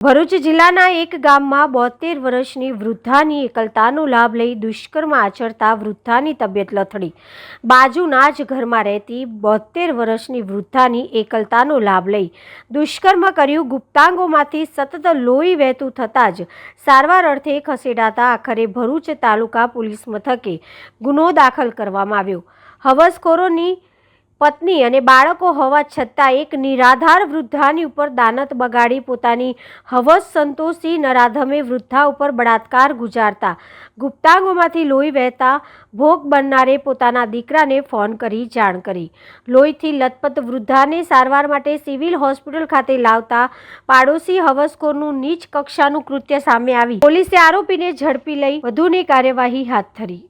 ભરૂચ જિલ્લાના એક ગામમાં બોતેર વર્ષની વૃદ્ધાની એકલતાનો લાભ લઈ દુષ્કર્મ આચરતા વૃદ્ધાની તબિયત લથડી. બાજુના જ ઘરમાં રહેતી બોતેર વર્ષની વૃદ્ધાની એકલતાનો લાભ લઈ દુષ્કર્મ કર્યું ગુપ્તાંગોમાંથી સતત લોહી વહેતું થતાં જ સારવાર અર્થે ખસેડાતા આખરે ભરૂચ તાલુકા પોલીસ મથકે ગુનો દાખલ કરવામાં આવ્યો. હવસખોરોની પત્ની અને બાળકો હોવા છતાં એક નિરાધાર વૃદ્ધાની ઉપર દાનત બગાડી પોતાની હવસ સંતોષી નરાધમે વૃદ્ધા ઉપર બળાત્કાર ગુજારતા. ગુપ્તાંગોમાંથી લોહી વહેતા ભોગ બનનારે પોતાના દીકરાને ફોન કરી જાણ કરી. લોહીથી લથપથ વૃદ્ધાને સારવાર માટે સિવિલ હોસ્પિટલ ખાતે લાવતા પાડોશી હવસખોરનું નીચ કક્ષાનું કૃત્ય સામે આવી. પોલીસે આરોપીને ઝડપી લઈ વધુની કાર્યવાહી હાથ ધરી.